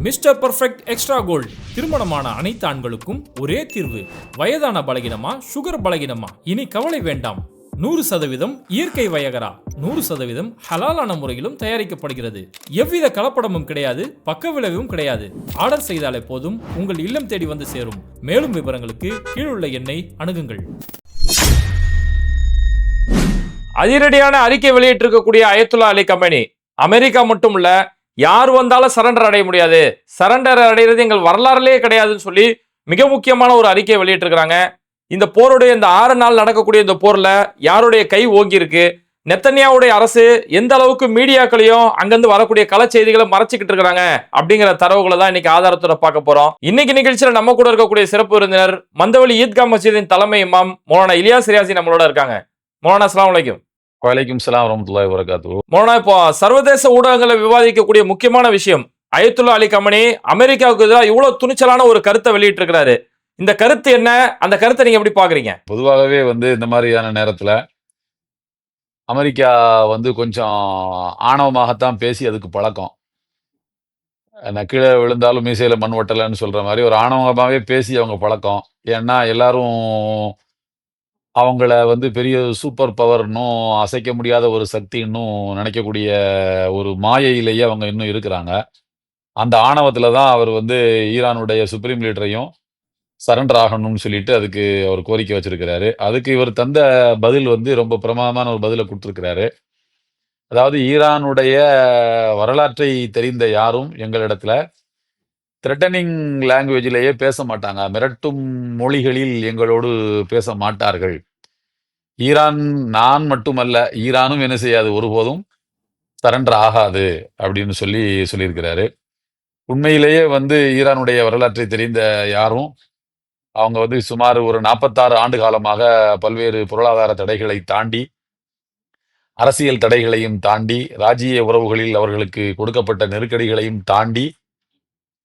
Mister perfect extra gold. திருமணமான அனைத்து ஆண்களுக்கும் ஒரே தீர்வு. வயதான பலகினமா சுகர் பலகினமா? இனி கவலை வேண்டாம். நூறு சதவீதம் இயற்கை வயகரா. நூறு சதவீதம் ஹலாலான முறையிலும் தயாரிக்கப்படுகிறது. எவ்வித கலப்படமும் கிடையாது பக்க விளைவும் கிடையாது. ஆர்டர் செய்தாலே போதும் உங்கள் இல்லம் தேடி வந்து சேரும். மேலும் விவரங்களுக்கு கீழுள்ள எண்ணை அணுகுங்கள். அதிரடியான அறிக்கை வெளியிட்டிருக்கக்கூடிய அயத்துல்லா அலி கம்பெனி. அமெரிக்கா மட்டும் இல்ல யார் வந்தாலும் சரண்டர் அடைய முடியாது. சரண்டர் அடைகிறது எங்கள் வரலாறுலேயே கிடையாதுன்னு சொல்லி மிக முக்கியமான ஒரு அறிக்கை வெளியிட்டிருக்கிறாங்க. இந்த போருடைய இந்த ஆறு நாள் நடக்கக்கூடிய இந்த போரில் யாருடைய கை ஓங்கி இருக்கு? நெத்தன்யாவுடைய அரசு எந்த அளவுக்கு மீடியாக்களையும் அங்கிருந்து வரக்கூடிய கள செய்திகளை மறைச்சிக்கிட்டு இருக்கிறாங்க அப்படிங்கிற தரவுகளை தான் இன்னைக்கு ஆதாரத்தோட பார்க்க போறோம். இன்னைக்கு நிகழ்ச்சியில நம்ம கூட இருக்கக்கூடிய சிறப்பு விருந்தினர் மந்தவெளி ஈத்கா மசீதின் தலைமை இமாம் மௌலானா இலியாஸ் ரியாசி நம்மளோட இருக்காங்க. மௌலானா அஸ்லாம் வலைக்கும் வலைக்கும் சலாம் வரமத்துல்லாஹி வரகாத்து மௌலானா இப்போ சர்வதேச ஊடகங்களை விவாதிக்கக்கூடிய முக்கியமான விஷயம் அயத்துல்லா அலி கமனி அமெரிக்காவுக்கு எதிராக இவ்வளவு துணிச்சலான ஒரு கருத்தை வெளியிட்டு இருக்கிறாரு இந்த கருத்து என்ன? அந்த கருத்தை நீங்க எப்படி பாக்குறீங்க பொதுவாகவே வந்து இந்த மாதிரியான நேரத்துல அமெரிக்கா வந்து கொஞ்சம் ஆணவமாகத்தான் பேசி அதுக்கு பழக்கம். கீழே விழுந்தாலும் மீசையில மண் ஒட்டலைன்னு சொல்ற மாதிரி ஒரு ஆணவமாகவே பேசி அவங்க பழக்கம். ஏன்னா எல்லாரும் அவங்கள வந்து பெரிய சூப்பர் பவர்னும் அசைக்க முடியாத ஒரு சக்தின்னும் நினைக்கக்கூடிய ஒரு மாயையிலேயே அவங்க இன்னும் இருக்கிறாங்க. அந்த ஆணவத்தில் தான் அவர் வந்து ஈரானுடைய சுப்ரீம் லீடரையும் சரண்டர் ஆகணும்னு சொல்லிட்டு அதுக்கு அவர் கோரிக்கை வச்சிருக்கிறாரு. அதுக்கு இவர் தந்த பதில் வந்து ரொம்ப பிரமாதமான ஒரு பதிலை கொடுத்துருக்கிறாரு. அதாவது ஈரானுடைய வரலாற்றை தெரிந்த யாரும் எங்களிடத்துல த்ரெட்டனிங் லாங்குவேஜிலேயே பேச மாட்டாங்க. மிரட்டும் மொழிகளில் எங்களோடு பேச மாட்டார்கள். ஈரான் நான் மட்டுமல்ல ஈரானும் என்ன செய்யாது? ஒருபோதும் சரண்டர் ஆகாது அப்படின்னு சொல்லி சொல்லியிருக்கிறாரு. உண்மையிலேயே வந்து ஈரானுடைய வரலாற்றை தெரிந்த யாரும் அவங்க வந்து சுமார் ஒரு நாற்பத்தாறு ஆண்டு காலமாக பல்வேறு பொருளாதார தடைகளை தாண்டி அரசியல் தடைகளையும் தாண்டி ராஜ்ய உறவுகளில் அவர்களுக்கு கொடுக்கப்பட்ட நெருக்கடிகளையும் தாண்டி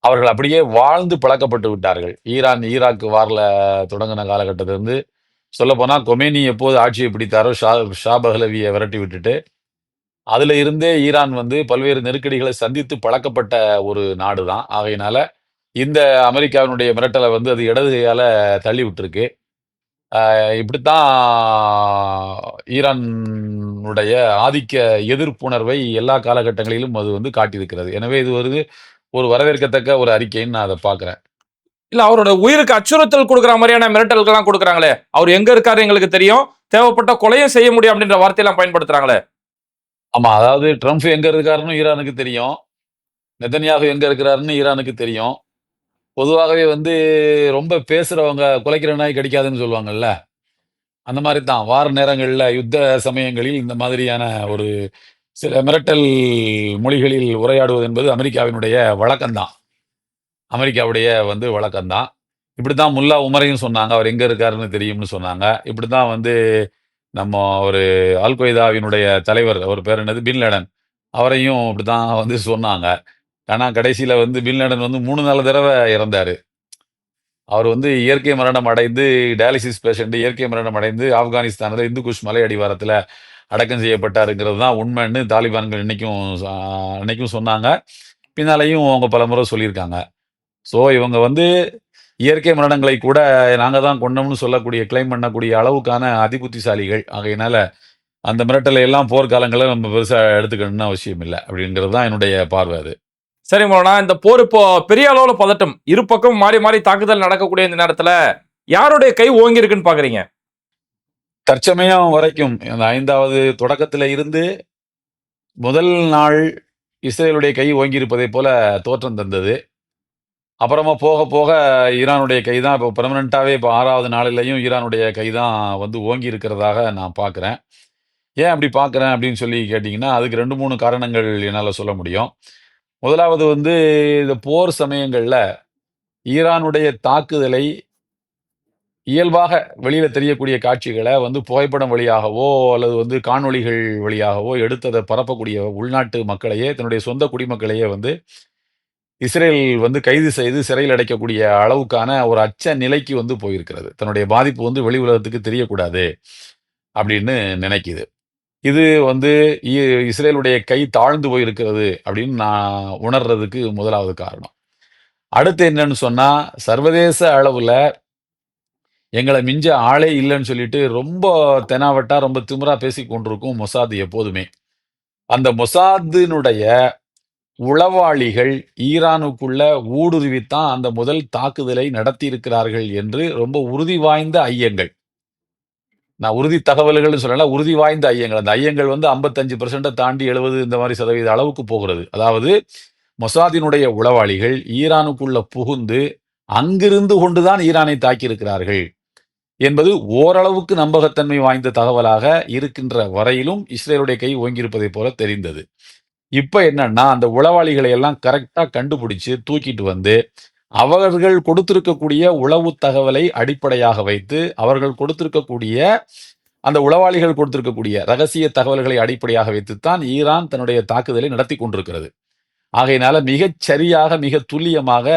அவர்கள் அப்படியே வாழ்ந்து பழக்கப்பட்டு விட்டார்கள். ஈரான் ஈராக் வாரில் தொடங்கின காலகட்டத்திலிருந்து சொல்லப்போனால் கொமேனி எப்போது ஆட்சியை பிடித்தாரோ ஷா ஷா பஹ்லவியை விரட்டி விட்டுட்டு அதில் இருந்தே ஈரான் வந்து பல்வேறு நெருக்கடிகளை சந்தித்து பழக்கப்பட்ட ஒரு நாடு தான் ஆகையினால இந்த அமெரிக்காவினுடைய மிரட்டலை வந்து அது இடது கையால தள்ளி விட்டுருக்கு. இப்படித்தான் ஈரானுடைய ஆதிக்க எதிர்ப்புணர்வை எல்லா காலகட்டங்களிலும் அது வந்து காட்டியிருக்கிறது. எனவே இது ஒரு ஒரு வரவேற்கத்தக்க ஒரு அறிக்கைன்னு நான் அதை பார்க்கிறேன். இல்ல அவரோட உயிருக்கு அச்சுறுத்தல் கொடுக்குற மாதிரியான மிரட்டல்கள்லாம் கொடுக்குறாங்களே அவர் எங்க இருக்காரு எங்களுக்கு தெரியும். தேவைப்பட்ட கொலையும் செய்ய முடியும் அப்படின்ற வார்த்தையெல்லாம் பயன்படுத்துறாங்களே. ஆமா அதாவது ட்ரம்ப் எங்க இருக்காருன்னு ஈரானுக்கு தெரியும். நெதன்யாகு எங்க இருக்கிறாருன்னு ஈரானுக்கு தெரியும். பொதுவாகவே வந்து ரொம்ப பேசுறவங்க குலைக்கிற நாய் கிடைக்காதுன்னு சொல்லுவாங்கல்ல. அந்த மாதிரி தான். வார நேரங்களில் யுத்த சமயங்களில் இந்த மாதிரியான ஒரு சில மிரட்டல் மொழிகளில் உரையாடுவது என்பது அமெரிக்காவினுடைய வழக்கம்தான். அமெரிக்காவுடைய வந்து வழக்கம்தான். இப்படி தான் முல்லா உமரையும் சொன்னாங்க அவர் எங்கே இருக்காருன்னு தெரியும்னு சொன்னாங்க. இப்படி தான் வந்து நம்ம ஒரு அல்கொய்தாவினுடைய தலைவர் அவர் பேர் என்னது? பின்லேடன் அவரையும் இப்படி தான் வந்து சொன்னாங்க. ஆனால் கடைசியில் வந்து பின்லேடன் வந்து மூணு நாலு தடவை இறந்தார். அவர் வந்து இயற்கை மரணம் அடைந்து டயாலிசிஸ் பேஷண்ட்டு இயற்கை மரணம் அடைந்து ஆப்கானிஸ்தானில் இந்து குஷ் மலை அடிவாரத்தில் அடக்கம் செய்யப்பட்டாருங்கிறது தான் உண்மைன்னு தாலிபான்கள் இன்னைக்கும் ஆஹ், அன்னைக்கும் சொன்னாங்க. பின்னாலையும் அவங்க பல முறை சொல்லியிருக்காங்க. ஸோ இவங்க வந்து இயற்கை மரணங்களை கூட நாங்கள் தான் கொண்டோம்னு சொல்லக்கூடிய கிளைம் பண்ணக்கூடிய அளவுக்கான அதிபுத்திசாலிகள். ஆகையினால அந்த மிரட்டலை எல்லாம் போர்க்காலங்களில் நம்ம பெருசாக எடுத்துக்கணும்னு அவசியம் இல்லை அப்படிங்கிறது தான் என்னுடைய பார்வை அது. சரி மோனா இந்த போர் இப்போ பெரிய அளவில் பதட்டம். இரு பக்கம் மாறி மாறி தாக்குதல் நடக்கக்கூடிய இந்த நேரத்தில் யாருடைய கை ஓங்கி இருக்குன்னு தற்சமயம் வரைக்கும். அந்த ஐந்தாவது தொடக்கத்தில் இருந்து முதல் நாள் இஸ்ரேலுடைய கை ஓங்கியிருப்பதை போல தோற்றம் தந்தது. அப்புறமா போக போக ஈரானுடைய கை தான் இப்போ பெர்மனண்ட்டாகவே இப்போ ஆறாவது நாளிலையும் ஈரானுடைய கை தான் வந்து ஓங்கி இருக்கிறதாக நான் பார்க்குறேன். ஏன் அப்படி பார்க்குறேன் அப்படின்னு சொல்லி கேட்டிங்கன்னா அதுக்கு ரெண்டு மூணு காரணங்கள் என்னால் சொல்ல முடியும். முதலாவது வந்து இந்த போர் சமயங்களில் ஈரானுடைய தாக்குதலை இயல்பாக வெளியில் தெரியக்கூடிய காட்சிகளை வந்து புகைப்படம் வழியாகவோ அல்லது வந்து காணொளிகள் வழியாகவோ எடுத்து அதை பரப்பக்கூடிய உள்நாட்டு மக்களையே தன்னுடைய சொந்த குடிமக்களையே வந்து இஸ்ரேல் வந்து கைது செய்து சிறையில் அடைக்கக்கூடிய அளவுக்கான ஒரு அச்ச நிலைக்கு வந்து போயிருக்கிறது. தன்னுடைய பாதிப்பு வந்து வெளி உலகத்துக்கு தெரியக்கூடாது அப்படின்னு நினைக்குது. இது வந்து இ- இஸ்ரேலுடைய கை தாழ்ந்து போயிருக்கிறது அப்படின்னு நான் உணர்றதுக்கு முதலாவது காரணம். அடுத்து என்னன்னு சொன்னால் சர்வதேச அளவில் எங்களை மிஞ்ச ஆளே இல்லைன்னு சொல்லிட்டு ரொம்ப தெனாவட்டா ரொம்ப திமிரா பேசி கொண்டிருக்கும் மொசாது எப்போதுமே. அந்த மொசாதினுடைய உளவாளிகள் ஈரானுக்குள்ள ஊடுருவித்தான் அந்த முதல் தாக்குதலை நடத்தி இருக்கிறார்கள் என்று ரொம்ப உறுதி வாய்ந்த ஐயங்கள். நான் உறுதி தகவல்கள்னு சொல்லல உறுதி வாய்ந்த ஐயங்கள். அந்த ஐயங்கள் வந்து ஐம்பத்தஞ்சு பெர்சென்ட்டை தாண்டி எழுபது இந்த மாதிரி சதவீத அளவுக்கு போகிறது. அதாவது மொசாதினுடைய உளவாளிகள் ஈரானுக்குள்ள புகுந்து அங்கிருந்து கொண்டுதான் ஈரானை தாக்கியிருக்கிறார்கள். என்பது ஓரளவுக்கு நம்பகத்தன்மை வாய்ந்த தகவலாக இருக்கின்ற வரையிலும் இஸ்ரேலுடைய கை ஓங்கியிருப்பதைப் போல தெரிந்தது. இப்போ என்னன்னா அந்த உளவாளிகளை எல்லாம் கரெக்டாக கண்டுபிடிச்சு தூக்கிட்டு வந்து அவர்கள் கொடுத்திருக்கக்கூடிய உளவு தகவலை அடிப்படையாக வைத்து அவர்கள் கொடுத்திருக்கக்கூடிய அந்த உளவாளிகள் கொடுத்திருக்கக்கூடிய ரகசிய தகவல்களை அடிப்படையாக வைத்துத்தான் ஈரான் தன்னுடைய தாக்குதலை நடத்தி கொண்டிருக்கிறது. ஆகையினால மிகச் சரியாக மிக துல்லியமாக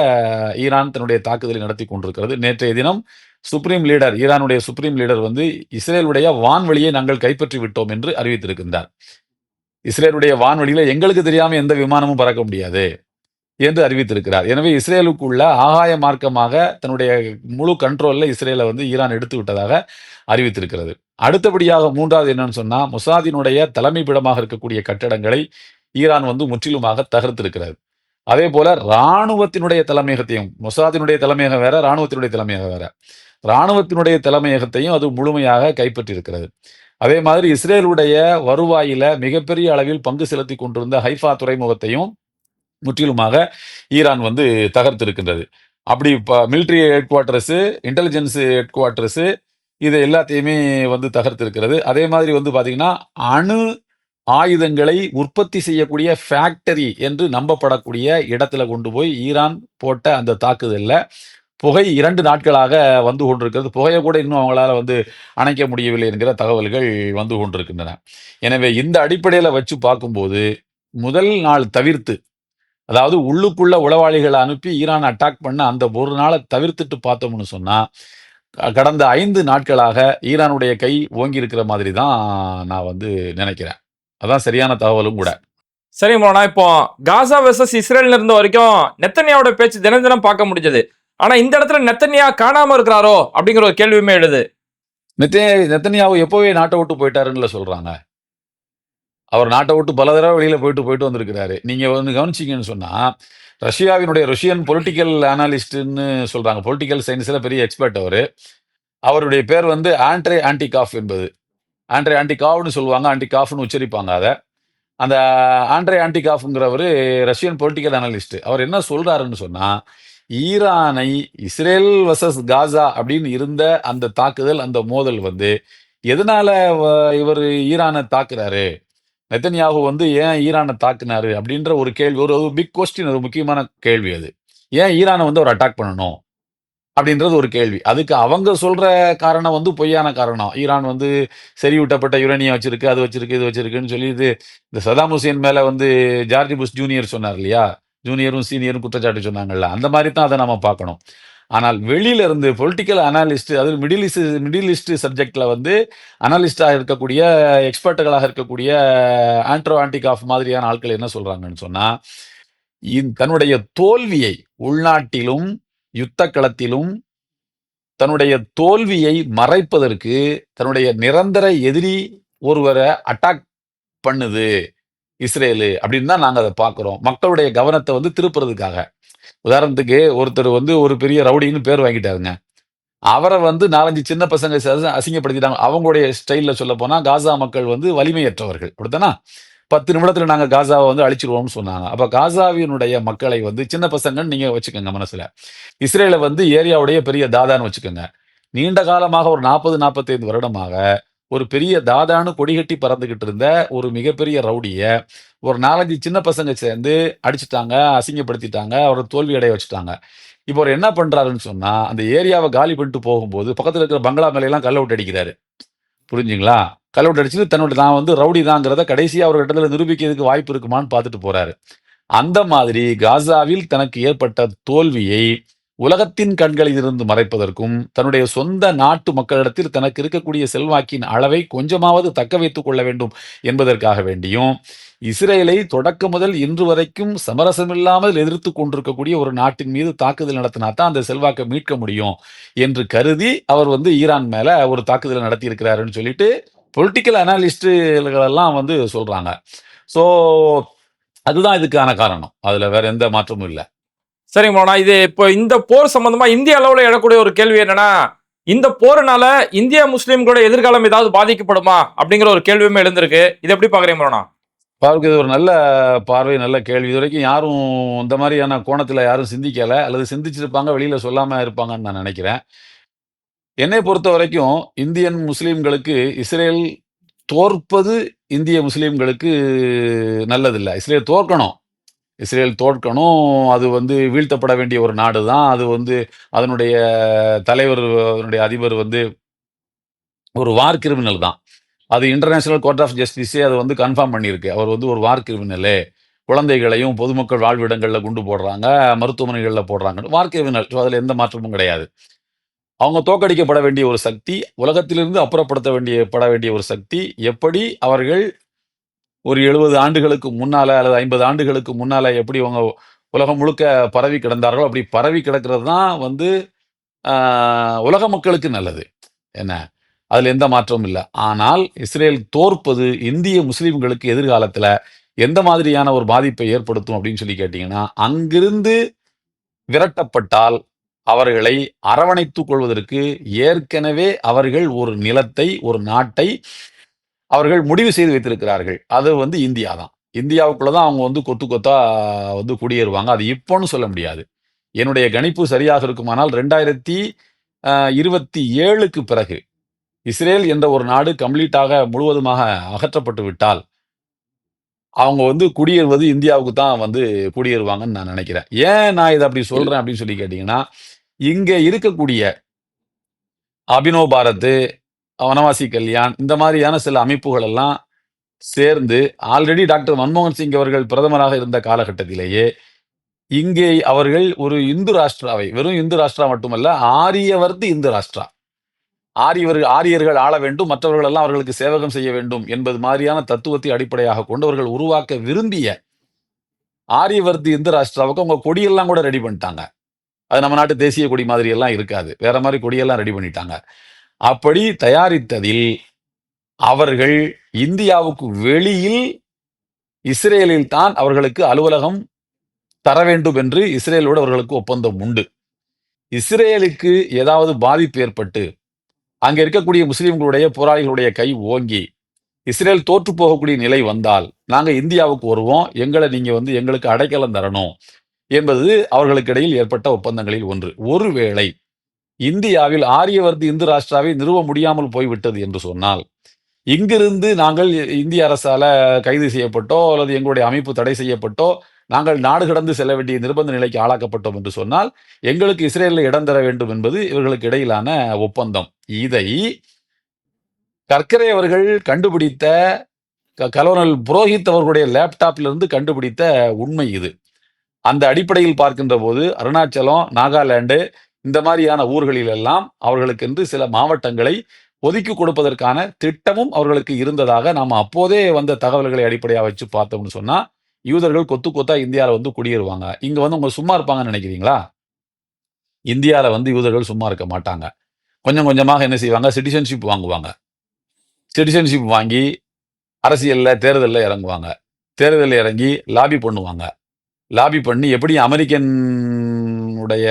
ஈரான் தன்னுடைய தாக்குதலை நடத்தி கொண்டிருக்கிறது. நேற்றைய தினம் சுப்ரீம் லீடர் ஈரானுடைய சுப்ரீம் லீடர் வந்து இஸ்ரேலுடைய வான்வெளியை நாங்கள் கைப்பற்றி விட்டோம் என்று அறிவித்திருக்கின்றார். இஸ்ரேலுடைய வான்வெளியில எங்களுக்கு தெரியாம எந்த விமானமும் பறக்க முடியாது என்று அறிவித்திருக்கிறார். எனவே இஸ்ரேலுக்குள்ள ஆகாய மார்க்கமாக தன்னுடைய முழு கண்ட்ரோலில் இஸ்ரேலை வந்து ஈரான் எடுத்து விட்டதாக அறிவித்திருக்கிறது. அடுத்தபடியாக மூன்றாவது என்னன்னு சொன்னா முசாதினுடைய தலைமைப்பிடமாக இருக்கக்கூடிய கட்டடங்களை ஈரான் வந்து முற்றிலுமாக தகர்த்திருக்கிறது. அதே போல ராணுவத்தினுடைய தலைமையகத்தையும் மொசாதினுடைய தலைமையகம் வேற ராணுவத்தினுடைய தலைமையகம் வேற. இராணுவத்தினுடைய தலைமையகத்தையும் அது முழுமையாக கைப்பற்றியிருக்கிறது. அதே மாதிரி இஸ்ரேலுடைய வருவாயில மிகப்பெரிய அளவில் பங்கு செலுத்தி கொண்டிருந்த ஹைஃபா துறைமுகத்தையும் முற்றிலுமாக ஈரான் வந்து தகர்த்திருக்கின்றது. அப்படி இப்போ military headquarters intelligence headquarters இதை எல்லாத்தையுமே வந்து தகர்த்திருக்கிறது. அதே மாதிரி வந்து பார்த்திங்கன்னா அணு ஆயுதங்களை உற்பத்தி செய்யக்கூடிய ஃபேக்டரி என்று நம்பப்படக்கூடிய இடத்துல கொண்டு போய் ஈரான் போட்ட அந்த தாக்குதலில் புகை இரண்டு நாட்களாக வந்து கொண்டிருக்கிறது. புகையை கூட இன்னும் அவங்களால வந்து அணைக்க முடியவில்லை என்கிற தகவல்கள் வந்து கொண்டிருக்கின்றன. எனவே இந்த அடிப்படையில் வச்சு பார்க்கும்போது முதல் நாள் தவிர்த்து அதாவது உள்ளுக்குள்ள உளவாளிகளை அனுப்பி ஈரான் அட்டாக் பண்ண அந்த ஒரு நாளை தவிர்த்துட்டு பார்த்தோம்னு சொன்னால் க- கடந்த ஐந்து நாட்களாக ஈரானுடைய கை ஓங்கி இருக்கிற மாதிரி தான் நான் வந்து நினைக்கிறேன். அதான் சரியான தகவலும் கூட. சரி மோனா இப்போ காசா வெர்சஸ் இஸ்ரேல் இருந்த வரைக்கும் நெத்தனியாவோட பேச்சு தினம் தினம் பார்க்க முடிஞ்சது. ஆனா இந்த இடத்துல நெத்தன்யா காணாம இருக்கிறாரோ அப்படிங்கிற ஒரு கேள்வியுமே எழுது. நெத்தே நெத்தனியாவு எப்போவே நாட்டை விட்டு போயிட்டாருன்னு சொல்றாங்க. அவர் நாட்டை விட்டு பல தடவை வெளியில போயிட்டு போயிட்டு வந்திருக்கிறாரு. நீங்க வந்து கவனிச்சிங்கன்னு சொன்னா ரஷ்யாவினுடைய ரஷ்யன் பொலிட்டிக்கல் அனாலிஸ்ட்னு சொல்றாங்க. பொலிட்டிக்கல் சயின்ஸ்ல பெரிய எக்ஸ்பர்ட் அவரு. அவருடைய பேர் வந்து ஆண்ட்ரே ஆன்டிகாஃப் என்பது. ஆண்ட்ரே ஆன்டிகாவ்னு சொல்லுவாங்க. ஆன்டிகாஃப்னு உச்சரிப்பாங்க அதை. அந்த ஆண்ட்ரே ஆன்டிகாஃப்ங்கிறவர் ரஷ்யன் பொலிட்டிக்கல் அனாலிஸ்ட் அவர் என்ன சொல்றாருன்னு சொன்னா ஈரானை இஸ்ரேல் வர்சஸ் காசா அப்படின்னு இருந்த அந்த தாக்குதல் அந்த மோதல் வந்து எதனால இவர் ஈரானை தாக்குறாரு? நெத்தன்யாகு வந்து ஏன் ஈரானை தாக்குனாரு அப்படின்ற ஒரு கேள்வி ஒரு பிக் கொஸ்டின் ஒரு முக்கியமான கேள்வி அது. ஏன் ஈரானை வந்து அவர் அட்டாக் பண்ணணும்? அப்படின்றது ஒரு கேள்வி. அதுக்கு அவங்க சொல்ற காரணம் வந்து பொய்யான காரணம். ஈரான் வந்து செறிவூட்டப்பட்ட யுரேனியம் வச்சிருக்கு அது வச்சிருக்கு இது வச்சிருக்குன்னு சொல்லி இது இந்த சதாம் ஹுசேன் மேல வந்து ஜார்ஜ் புஷ் ஜூனியர் சொன்னார் இல்லையா? ஜூனியரும் சீனியரும் குற்றச்சாட்டு சொன்னாங்கல்ல அந்த மாதிரி தான் அதை நம்ம பார்க்கணும். ஆனால் வெளியில இருந்து பொலிட்டிக்கல் அனாலிஸ்ட் அது மிடில் ஈஸ்ட் மிடில் ஈஸ்ட் சப்ஜெக்ட்ல வந்து அனாலிஸ்டாக இருக்கக்கூடிய எக்ஸ்பர்ட்டுகளாக இருக்கக்கூடிய ஆண்ட்ரோ ஆன்டிகாஃப் மாதிரியான ஆட்கள் என்ன சொல்றாங்கன்னு சொன்னா இந்த- தன்னுடைய தோல்வியை உள்நாட்டிலும் யுத்த களத்திலும் தன்னுடைய தோல்வியை மறைப்பதற்கு தன்னுடைய நிரந்தர எதிரி ஒருவரை அட்டாக் பண்ணுது. இஸ்ரேலு அப்படின்னு தான் நாங்கள் அதை பார்க்குறோம். மக்களுடைய கவனத்தை வந்து திருப்புறதுக்காக. உதாரணத்துக்கு ஒருத்தர் வந்து ஒரு பெரிய ரவுடின்னு பேர் வாங்கிட்டாருங்க. அவரை வந்து நாலஞ்சு சின்ன பசங்க அசிங்கப்படுத்திட்டாங்க. அவங்களுடைய ஸ்டைலில் சொல்ல போனால் காசா மக்கள் வந்து வலிமையற்றவர்கள். அப்படித்தானா? பத்து நிமிடத்தில் நாங்கள் காசாவை வந்து அழிச்சிருவோம்னு சொன்னாங்க. அப்போ காசாவினுடைய மக்களை வந்து சின்ன பசங்கன்னு நீங்கள் வச்சுக்கோங்க மனசில். இஸ்ரேலை வந்து ஏரியாவுடைய பெரிய தாதான்னு வச்சுக்கோங்க. நீண்ட காலமாக ஒரு நாற்பது நாற்பத்தைந்து வருடமாக ஒரு பெரிய தாதான்னு கொடிகட்டி பறந்துகிட்டு இருந்த ஒரு மிகப்பெரிய ரவுடிய ஒரு நாலஞ்சு சின்ன பசங்க சேர்ந்து அடிச்சிட்டாங்க அசிங்கப்படுத்திட்டாங்க அவரை தோல்வி அடைய வச்சுட்டாங்க. இப்போ அவர் என்ன பண்றாருன்னு சொன்னா அந்த ஏரியாவை காலி பண்ணிட்டு போகும்போது பக்கத்தில் இருக்கிற பங்களா மேலையெல்லாம் எல்லாம் கல்ல விட்டு அடிக்கிறாரு. புரிஞ்சுங்களா? கல்ல விட்டு அடிச்சுட்டு தன்னோட நான் வந்து ரவுடி தாங்கிறத கடைசியாக அவர் இடத்துல நிரூபிக்கிறதுக்கு வாய்ப்பு இருக்குமான்னு பார்த்துட்டு போறாரு. அந்த மாதிரி காசாவில் தனக்கு ஏற்பட்ட தோல்வியை உலகத்தின் கண்களில் இருந்து மறைப்பதற்கும் தன்னுடைய சொந்த நாட்டு மக்களிடத்தில் தனக்கு இருக்கக்கூடிய செல்வாக்கின் அளவை கொஞ்சமாவது தக்க வைத்துக் கொள்ள வேண்டும் என்பதற்காக வேண்டியும் இஸ்ரேலை தொடக்க முதல் இன்று வரைக்கும் சமரசமில்லாமல் எதிர்த்து கொண்டிருக்கக்கூடிய ஒரு நாட்டின் மீது தாக்குதல் நடத்தினா தான் அந்த செல்வாக்கை மீட்க முடியும் என்று கருதி அவர் வந்து ஈரான் மேல ஒரு தாக்குதல் நடத்தி இருக்கிறாருன்னு சொல்லிட்டு பொலிட்டிக்கல் அனாலிஸ்டுகளெல்லாம் வந்து சொல்றாங்க. ஸோ அதுதான் இதுக்கான காரணம். அதுல வேற எந்த மாற்றமும் இல்லை. சரிங்க மோனா இது இப்போ இந்த போர் சம்பந்தமா இந்திய அளவில் எழக்கூடிய ஒரு கேள்வி என்னன்னா இந்த போரினால இந்திய முஸ்லீம்களோட எதிர்காலம் ஏதாவது பாதிக்கப்படுமா? அப்படிங்கிற ஒரு கேள்வியுமே எழுந்திருக்கு. இது எப்படி பாக்குறீங்க மோனா? பாருக்கு இது ஒரு நல்ல பார்வை நல்ல கேள்வி. இது வரைக்கும் யாரும் இந்த மாதிரியான கோணத்துல யாரும் சிந்திக்கல. அல்லது சிந்திச்சிருப்பாங்க வெளியில சொல்லாம இருப்பாங்கன்னு நான் நினைக்கிறேன். என்னை பொறுத்த வரைக்கும் இந்தியன் முஸ்லீம்களுக்கு இஸ்ரேல் தோற்பது இந்திய முஸ்லீம்களுக்கு நல்லதில்லை. இஸ்ரேல் தோற்கணும். இஸ்ரேல் தோற்கணும். அது வந்து வீழ்த்தப்பட வேண்டிய ஒரு நாடு தான். அது வந்து அதனுடைய தலைவர் அதனுடைய அதிபர் வந்து ஒரு வார் கிரிமினல் தான். அது இன்டர்நேஷனல் கோர்ட் ஆஃப் ஜஸ்டிஸே அதை வந்து கன்ஃபார்ம் பண்ணியிருக்கு. அவர் வந்து ஒரு வார் கிரிமினலு. குழந்தைகளையும் பொதுமக்கள் வாழ்விடங்களில் குண்டு போடுறாங்க. மருத்துவமனைகளில் போடுறாங்க. வார் கிரிமினல். ஸோ அதில் எந்த மாற்றமும் கிடையாது. அவங்க தோக்கடிக்கப்பட வேண்டிய ஒரு சக்தி உலகத்திலிருந்து அப்புறப்படுத்த வேண்டிய பட வேண்டிய ஒரு சக்தி எப்படி அவர்கள் ஒரு எழுபது ஆண்டுகளுக்கு முன்னால அல்லது ஐம்பது ஆண்டுகளுக்கு முன்னால எப்படி அவங்க உலகம் முழுக்க பரவி கிடந்தார்களோ அப்படி பரவி கிடக்கிறது தான் வந்து உலக மக்களுக்கு நல்லது. என்ன? அதில் எந்த மாற்றமும் இல்லை. ஆனால் இஸ்ரேல் தோற்பது இந்திய முஸ்லீம்களுக்கு எதிர்காலத்தில் எந்த மாதிரியான ஒரு பாதிப்பை ஏற்படுத்தும் அப்படின்னு சொல்லி கேட்டிங்கன்னா அங்கிருந்து விரட்டப்பட்டால் அவர்களை அரவணைத்துக் கொள்வதற்கு ஏற்கனவே அவர்கள் ஒரு நிலத்தை ஒரு நாட்டை அவர்கள் முடிவு செய்து வைத்திருக்கிறார்கள். அது வந்து இந்தியா தான். இந்தியாவுக்குள்ள தான் அவங்க வந்து கொத்து கொத்தா வந்து குடியேறுவாங்க. அது இப்போன்னு சொல்ல முடியாது. என்னுடைய கணிப்பு சரியாக இருக்குமானால் ரெண்டாயிரத்தி இருபத்தி ஏழுக்கு பிறகு இஸ்ரேல் என்ற ஒரு நாடு கம்ப்ளீட்டாக முழுவதுமாக அகற்றப்பட்டு விட்டால் அவங்க வந்து குடியேறுவது இந்தியாவுக்கு தான் வந்து குடியேறுவாங்கன்னு நான் நினைக்கிறேன். ஏன் நான் இதை அப்படி சொல்றேன் அப்படின்னு சொல்லி கேட்டீங்கன்னா இங்க இருக்கக்கூடிய அபினோ பாரத் வனவாசி கல்யாண் இந்த மாதிரியான சில அமைப்புகள் எல்லாம் சேர்ந்து ஆல்ரெடி டாக்டர் மன்மோகன் சிங் அவர்கள் பிரதமராக இருந்த காலகட்டத்திலேயே இங்கே அவர்கள் ஒரு இந்து ராஷ்டிராவை வெறும் இந்து ராஷ்டிரா மட்டுமல்ல ஆரியவர்த்து இந்து ராஷ்டிரா. ஆரியவர் ஆரியர்கள் ஆள வேண்டும் மற்றவர்கள் எல்லாம் அவர்களுக்கு சேவகம் செய்ய வேண்டும் என்பது மாதிரியான தத்துவத்தை அடிப்படையாக கொண்டு அவர்கள் உருவாக்க விரும்பிய ஆரியவர்த்தி இந்து ராஷ்டிராவுக்கு அவங்க கொடியெல்லாம் கூட ரெடி பண்ணிட்டாங்க. அது நம்ம நாட்டு தேசிய கொடி மாதிரி எல்லாம் இருக்காது. வேற மாதிரி கொடியெல்லாம் ரெடி பண்ணிட்டாங்க. அப்படி தயாரித்ததில் அவர்கள் இந்தியாவுக்கு வெளியில் இஸ்ரேலில் தான் அவர்களுக்கு அலுவலகம் தர வேண்டும் என்று இஸ்ரேலோடு அவர்களுக்கு ஒப்பந்தம் உண்டு. இஸ்ரேலுக்கு ஏதாவது பாதிப்பு ஏற்பட்டு அங்கே இருக்கக்கூடிய முஸ்லீம்களுடைய போராளிகளுடைய கை ஓங்கி இஸ்ரேல் தோற்று போகக்கூடிய நிலை வந்தால் நாங்கள் இந்தியாவுக்கு வருவோம் எங்களை நீங்கள் வந்து எங்களுக்கு அடைக்கலம் தரணும் என்பது அவர்களுக்கு இடையில் ஏற்பட்ட ஒப்பந்தங்களில் ஒன்று. ஒருவேளை இந்தியாவில் ஆரியவர்த்தி இந்து ராஷ்டிராவை நிறுவ முடியாமல் போய்விட்டது என்று சொன்னால் இங்கிருந்து நாங்கள் இந்திய அரசால கைது செய்யப்பட்டோ அல்லது எங்களுடைய அமைப்பு தடை செய்யப்பட்டோ நாங்கள் நாடு கடந்து செல்ல வேண்டிய நிர்பந்த நிலைக்கு ஆளாக்கப்பட்டோம் என்று சொன்னால் எங்களுக்கு இஸ்ரேலில் இடம் தர வேண்டும் என்பது இவர்களுக்கு இடையிலான ஒப்பந்தம். இதை கர்க்கரே அவர்கள் கண்டுபிடித்த க- கலோனல் புரோஹித் அவர்களுடைய லேப்டாப்பிலிருந்து கண்டுபிடித்த உண்மை இது. அந்த அடிப்படையில் பார்க்கின்ற போது அருணாச்சலம் நாகாலாந்து இந்த மாதிரியான ஊர்களில் எல்லாம் அவர்களுக்கென்று சில மாவட்டங்களை ஒதுக்கி கொடுப்பதற்கான திட்டமும் அவர்களுக்கு இருந்ததாக நாம் அப்போதே வந்த தகவல்களை அடிப்படையாக வச்சு பார்த்தோம்னு சொன்னால் யூதர்கள் கொத்து கொத்தா இந்தியாவில் வந்து குடியேறுவாங்க. இங்கே வந்து அவங்க சும்மா இருப்பாங்கன்னு நினைக்கிறீங்களா? இந்தியாவில் வந்து யூதர்கள் சும்மா இருக்க மாட்டாங்க. கொஞ்சம் கொஞ்சமாக என்ன செய்வாங்க? சிட்டிசன்ஷிப் வாங்குவாங்க. சிட்டிசன்ஷிப் வாங்கி அரசியலில் தேர்தலில் இறங்குவாங்க. தேர்தலில் இறங்கி லாபி பண்ணுவாங்க. லாபி பண்ணி எப்படி அமெரிக்கனுடைய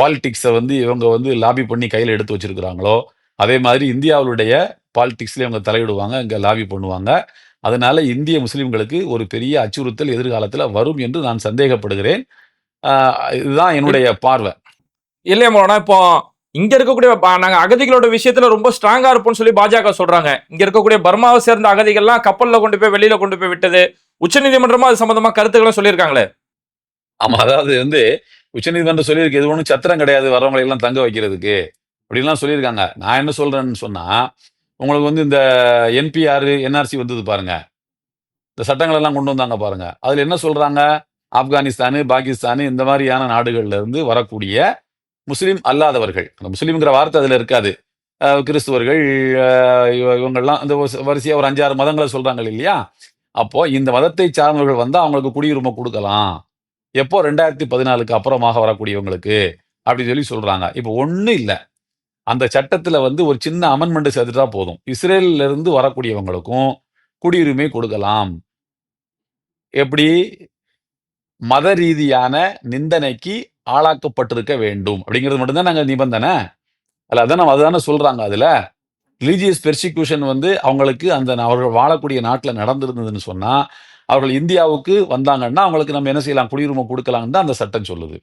பாலிடிக்ஸை வந்து இவங்க வந்து லாபி பண்ணி கையில் எடுத்து வச்சிருக்கிறாங்களோ அதே மாதிரி இந்தியாவுடைய பாலிடிக்ஸ்ல இவங்க தலையிடுவாங்க இங்க லாபி பண்ணுவாங்க. அதனால இந்திய முஸ்லிம்களுக்கு ஒரு பெரிய அச்சுறுத்தல் எதிர்காலத்தில் வரும் என்று நான் சந்தேகப்படுகிறேன். இதுதான் என்னுடைய பார்வை. இல்லையா மோனா இப்போ இங்க இருக்கக்கூடிய ப- நாங்க அகதிகளோட விஷயத்துல ரொம்ப ஸ்ட்ராங்கா இருப்போம்னு சொல்லி பாஜக சொல்றாங்க. இங்க இருக்கக்கூடிய பர்மாவை சேர்ந்த அகதிகள்லாம் கப்பல்ல கொண்டு போய் வெளியில கொண்டு போய் விட்டது. உச்சநீதிமன்றமா அது சம்பந்தமா கருத்துக்களும் சொல்லியிருக்காங்களே. ஆமா அதாவது வந்து உச்சநீதிமன்றம் சொல்லியிருக்கு இது ஒன்றும் சத்திரம் கிடையாது வரவங்களை எல்லாம் தங்க வைக்கிறதுக்கு? அப்படின்லாம் சொல்லியிருக்காங்க. நான் என்ன சொல்கிறேன்னு சொன்னால் உங்களுக்கு வந்து இந்த என்பிஆர் என்ஆர்சி வந்தது பாருங்க. இந்த சட்டங்களெல்லாம் கொண்டு வந்தாங்க பாருங்க. அதில் என்ன சொல்கிறாங்க ஆப்கானிஸ்தானு பாகிஸ்தானு இந்த மாதிரியான நாடுகள்ல இருந்து வரக்கூடிய முஸ்லீம் அல்லாதவர்கள். அந்த முஸ்லீம்ங்கிற வார்த்தை அதில் இருக்காது. கிறிஸ்துவர்கள் அஹ் இவங்கெல்லாம் இந்த ஒரு ஒரு அஞ்சாறு மதங்களை சொல்கிறாங்க இல்லையா? அப்போது இந்த மதத்தை சார்ந்தவர்கள் வந்து அவங்களுக்கு குடியுரிமை கொடுக்கலாம். எப்போ ரெண்டாயிரத்தி பதினாலுக்கு அப்புறமாக வரக்கூடியவங்களுக்கு அப்படின்னு சொல்லி சொல்றாங்க. இப்போ ஒன்றும் இல்லை. அந்த சட்டத்தில் வந்து ஒரு சின்ன அமெண்ட்மெண்ட் சேர்த்துட்டா போதும். இஸ்ரேலிருந்து வரக்கூடியவங்களுக்கும் குடியுரிமை கொடுக்கலாம். எப்படி? மத ரீதியான நிந்தனைக்கு ஆளாக்கப்பட்டிருக்க வேண்டும். அப்படிங்கிறது மட்டும்தான் நாங்கள் நிபந்தனை. அல்ல அதான் நம்ம அதுதானே சொல்றாங்க அதுல. ரிலீஜியஸ் பெர்சிக்யூஷன் வந்து அவங்களுக்கு அந்த அவர்கள் வாழக்கூடிய நாட்டில் நடந்திருந்ததுன்னு சொன்னா அவர்கள் இந்தியாவுக்கு வந்தாங்கன்னா அவங்களுக்கு நம்ம என்ன செய்யலாம்? குடியுரிமை கொடுக்கலாம்னு தான் அந்த சட்டம் சொல்லுது.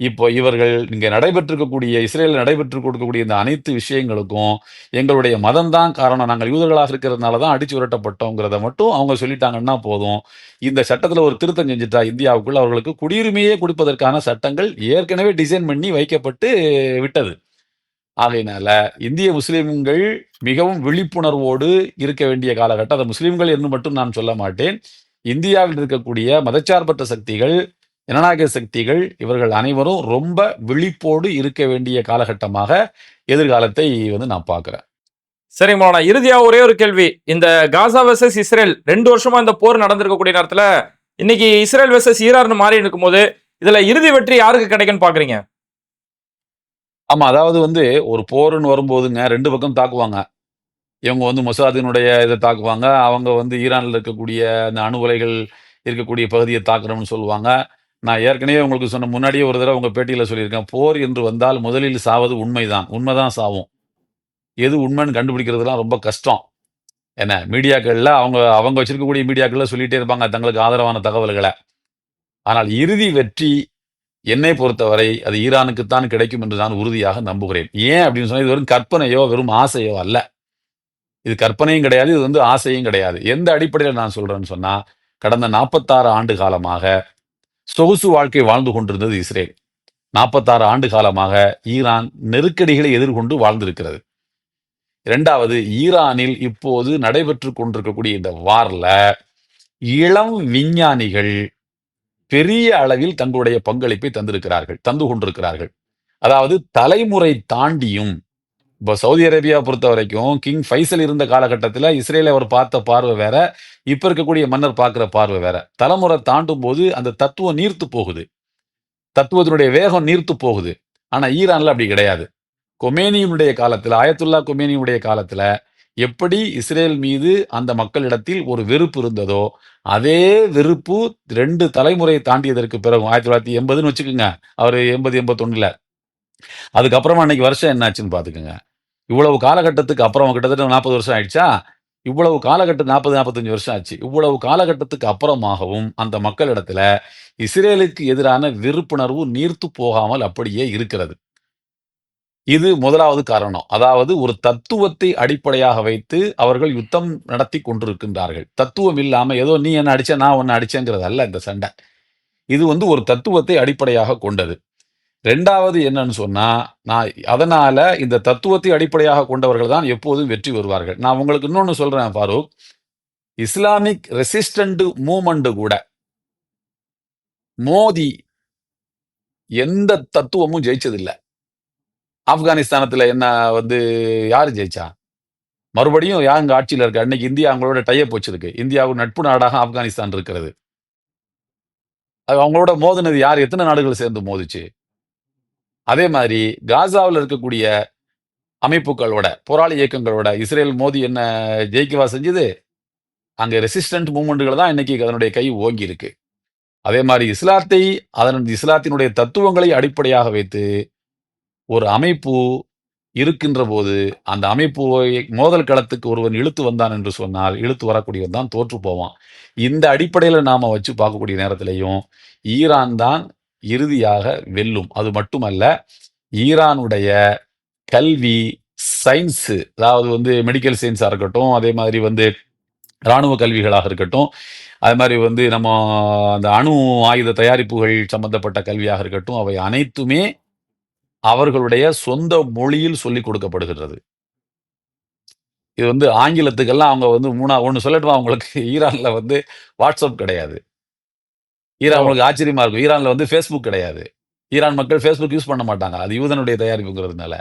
இப்போ இவர்கள் இங்கே நடைபெற்றிருக்கக்கூடிய இஸ்ரேலில் நடைபெற்று கொடுக்கக்கூடிய இந்த அனைத்து விஷயங்களுக்கும் எங்களுடைய மதம் தான் காரணம். நாங்கள் யூதர்களாக இருக்கிறதுனால தான் அடிச்சு விரட்டப்பட்டோங்கிறத மட்டும் அவங்க சொல்லிட்டாங்கன்னா போதும். இந்த சட்டத்தில் ஒரு திருத்தம் செஞ்சுட்டா இந்தியாவுக்குள்ள அவர்களுக்கு குடியுரிமையே கொடுப்பதற்கான சட்டங்கள் ஏற்கனவே டிசைன் பண்ணி வைக்கப்பட்டு விட்டது. ஆகையினால இந்திய முஸ்லீம்கள் மிகவும் விழிப்புணர்வோடு இருக்க வேண்டிய காலகட்டம். அதை முஸ்லீம்கள் என்று மட்டும் நான் சொல்ல மாட்டேன். இந்தியாவில் இருக்கக்கூடிய மதச்சார்பற்ற சக்திகள் ஜனநாயக சக்திகள் இவர்கள் அனைவரும் ரொம்ப விழிப்போடு இருக்க வேண்டிய காலகட்டமாக எதிர்காலத்தை வந்து நான் பார்க்கிறேன். சரிங்க மௌலானா இறுதியா ஒரே ஒரு கேள்வி. இந்த காசா வெர்சஸ் இஸ்ரேல் ரெண்டு வருஷமா இந்த போர் நடந்திருக்கக்கூடிய நேரத்துல இன்னைக்கு இஸ்ரேல் வெர்சஸ் ஈரான் மாறி இருக்கும்போது இதுல இறுதி வெற்றி யாருக்கு கிடைக்குன்னு பாக்குறீங்க? ஆமா அதாவது வந்து ஒரு போர்னு வரும்போதுங்க ரெண்டு பக்கம் தாக்குவாங்க. இவங்க வந்து மொசாதினுடைய இதை தாக்குவாங்க. அவங்க வந்து ஈரானில் இருக்கக்கூடிய அந்த அணு உலைகள் இருக்கக்கூடிய பகுதியை தாக்குறோம்னு சொல்லுவாங்க. நான் ஏற்கனவே உங்களுக்கு சொன்ன முன்னாடியே ஒரு தடவை உங்கள் பேட்டியில் சொல்லியிருக்கேன். போர் என்று வந்தால் முதலில் சாவது உண்மைதான். உண்மைதான் சாவும். எது உண்மைன்னு கண்டுபிடிக்கிறதுலாம் ரொம்ப கஷ்டம். என்ன மீடியாக்களில் அவங்க அவங்க வச்சிருக்கக்கூடிய மீடியாக்களில் சொல்லிட்டே இருப்பாங்க தங்களுக்கு ஆதரவான தகவல்களை. ஆனால் இறுதி வெற்றி என்னை பொறுத்தவரை அது ஈரானுக்குத்தான் கிடைக்கும் என்று நான் உறுதியாக நம்புகிறேன். ஏன் அப்படின்னு சொன்னால் இது வெறும் கற்பனையோ வெறும் ஆசையோ அல்ல. இது கற்பனையும் கிடையாது இது வந்து ஆசையும் கிடையாது. எந்த அடிப்படையில் நான் சொல்றேன்னு சொன்னா கடந்த நாற்பத்தாறு ஆண்டு காலமாக சொகுசு வாழ்க்கை வாழ்ந்து கொண்டிருந்தது இஸ்ரேல். நாற்பத்தாறு ஆண்டு காலமாக ஈரான் நெருக்கடிகளை எதிர்கொண்டு வாழ்ந்திருக்கிறது. இரண்டாவது ஈரானில் இப்போது நடைபெற்று கொண்டிருக்கக்கூடிய இந்த வார்ல இளம் விஞ்ஞானிகள் பெரிய அளவில் தங்களுடைய பங்களிப்பை தந்திருக்கிறார்கள் தந்து கொண்டிருக்கிறார்கள். அதாவது தலைமுறை தாண்டியும் இப்போ சவுதி அரேபியா பொறுத்த வரைக்கும் கிங் ஃபைசல் இருந்த காலகட்டத்தில் இஸ்ரேலை அவர் பார்த்த பார்வை வேற இப்போ இருக்கக்கூடிய மன்னர் பார்க்குற பார்வை வேற. தலைமுறை தாண்டும் போது அந்த தத்துவம் நீர்த்து போகுது. தத்துவத்தினுடைய வேகம் நீர்த்து போகுது. ஆனால் ஈரானில் அப்படி கிடையாது. கொமேனியினுடைய காலத்தில் ஆயத்துல்லா கொமேனியுடைய காலத்தில் எப்படி இஸ்ரேல் மீது அந்த மக்களிடத்தில் ஒரு வெறுப்பு இருந்ததோ அதே வெறுப்பு ரெண்டு தலைமுறை தாண்டியதற்கு பிறகு ஆயிரத்தி தொள்ளாயிரத்தி எண்பதுன்னு வச்சுக்கோங்க. அவர் எண்பது எண்பத்தொன்னுல. அதுக்கப்புறமா அன்னைக்கு வருஷம் என்னாச்சுன்னு பார்த்துக்கோங்க. இவ்வளவு காலகட்டத்துக்கு அப்புறம் கிட்டத்தட்ட நாற்பது வருஷம் ஆயிடுச்சா? இவ்வளவு காலகட்டம் நாற்பது நாற்பத்தஞ்சு வருஷம் ஆச்சு. இவ்வளவு காலகட்டத்துக்கு அப்புறமாகவும் அந்த மக்களிடத்துல இஸ்ரேலுக்கு எதிரான விருப்புணர்வு நீர்த்து போகாமல் அப்படியே இருக்கிறது. இது முதலாவது காரணம். அதாவது ஒரு தத்துவத்தை அடிப்படையாக வைத்து அவர்கள் யுத்தம் நடத்தி கொண்டிருக்கின்றார்கள். தத்துவம் இல்லாம ஏதோ நீ என்ன அடிச்ச நான் ஒன்னு அடிச்சேங்கிறது அல்ல இந்த சண்டை. இது வந்து ஒரு தத்துவத்தை அடிப்படையாக கொண்டது. ரெண்டாவது என்னன்னு சொன்னா நான் அதனால இந்த தத்துவத்தை அடிப்படையாக கொண்டவர்கள் தான் எப்போதும் வெற்றி வருவார்கள் நான் உங்களுக்கு இன்னொன்னு சொல்றேன் ஃபாரூக். இஸ்லாமிக் ரெசிஸ்டண்ட் மூமெண்ட் கூட மோதி எந்த தத்துவமும் ஜெயிச்சதில்லை. ஆப்கானிஸ்தானத்துல என்ன வந்து யாரு ஜெயிச்சா? மறுபடியும் யார் இங்கே ஆட்சியில் இருக்கு? அன்னைக்கு இந்தியா அவங்களோட டையப் வச்சிருக்கு. இந்தியாவுக்கு நட்பு நாடாக ஆப்கானிஸ்தான் இருக்கிறது. அது அவங்களோட மோதினது யார்? எத்தனை நாடுகள் சேர்ந்து மோதிச்சு? அதே மாதிரி காசாவில் இருக்கக்கூடிய அமைப்புகளோட போராளி இயக்கங்களோட இஸ்ரேல் மோதி என்ன ஜெயிக்கவா செஞ்சது? அங்கே ரெசிஸ்டன்ட் மூமெண்ட்டுகள் தான் இன்னைக்கு அதனுடைய கை ஓங்கி இருக்கு. அதே மாதிரி இஸ்லாத்தை அதன் இஸ்லாத்தினுடைய தத்துவங்களை அடிப்படையாக வைத்து ஒரு அமைப்பு இருக்கின்ற போது அந்த அமைப்பு மோதல் களத்துக்கு ஒருவன் இழுத்து வந்தான் என்று சொன்னால் இழுத்து வரக்கூடியவன் தான் தோற்று போவான். இந்த அடிப்படையில் நாம் வச்சு பார்க்கக்கூடிய நேரத்திலையும் ஈரான் தான் இறுதியாக வெல்லும். அது மட்டுமல்ல ஈரானுடைய கல்வி சயின்ஸு அதாவது வந்து மெடிக்கல் சயின்ஸாக இருக்கட்டும் அதே மாதிரி வந்து இராணுவ கல்விகளாக இருக்கட்டும் அது மாதிரி வந்து நம்ம அந்த அணு ஆயுத தயாரிப்புகள் சம்பந்தப்பட்ட கல்வியாக இருக்கட்டும் அவை அனைத்துமே அவர்களுடைய சொந்த மொழியில் சொல்லிக் கொடுக்கப்படுகிறது. இது வந்து ஆங்கிலத்துக்கெல்லாம் அவங்க வந்து மூணா ஒன்று சொல்லட்டுமா? அவங்களுக்கு ஈரானில் வந்து வாட்ஸ்அப் கிடையாது. ஈரான் உங்களுக்கு ஆச்சரியமா இருக்கும். ஈரான்ல வந்து ஃபேஸ்புக் கிடையாது. ஈரான் மக்கள் ஃபேஸ்புக் யூஸ் பண்ண மாட்டாங்க. அது யூதனுடைய தயாரிப்புங்கிறதுனால.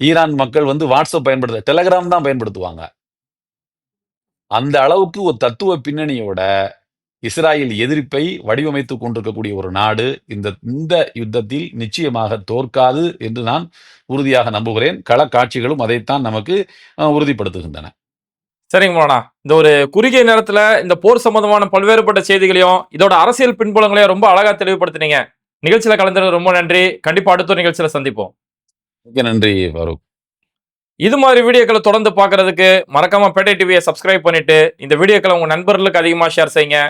ஈரான் மக்கள் வந்து வாட்ஸ்அப் பயன்படுத்த டெலகிராம் தான் பயன்படுத்துவாங்க. அந்த அளவுக்கு ஒரு தத்துவ பின்னணியோட இஸ்ராயேல் எதிர்ப்பை வடிவமைத்து கொண்டிருக்கக்கூடிய ஒரு நாடு இந்த இந்த யுத்தத்தில் நிச்சயமாக தோற்காது என்று நான் உறுதியாக நம்புகிறேன். கள காட்சிகளும் அதைத்தான் நமக்கு உறுதிப்படுத்துகின்றன. சரிங்க மோனா. இந்த ஒரு குறுகிய நேரத்துல இந்த போர் சம்பந்தமான பல்வேறுபட்ட செய்திகளையும் இதோட அரசியல் பின்புலங்களையும் ரொம்ப அழகா தெளிவுபடுத்தினீங்க. நிகழ்ச்சியில கலந்துறது ரொம்ப நன்றி. கண்டிப்பா அடுத்த நிகழ்ச்சியில சந்திப்போம். மிக்க நன்றி ஃபாரூக். இது மாதிரி வீடியோக்களை தொடர்ந்து பார்க்கறதுக்கு மறக்காம பேட்டை டிவியை சப்ஸ்கிரைப் பண்ணிட்டு இந்த வீடியோக்களை உங்க நண்பர்களுக்கு அதிகமா ஷேர் செய்யுங்க.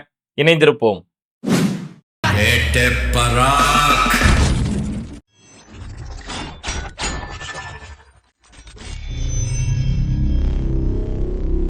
இணைந்திருப்போம்.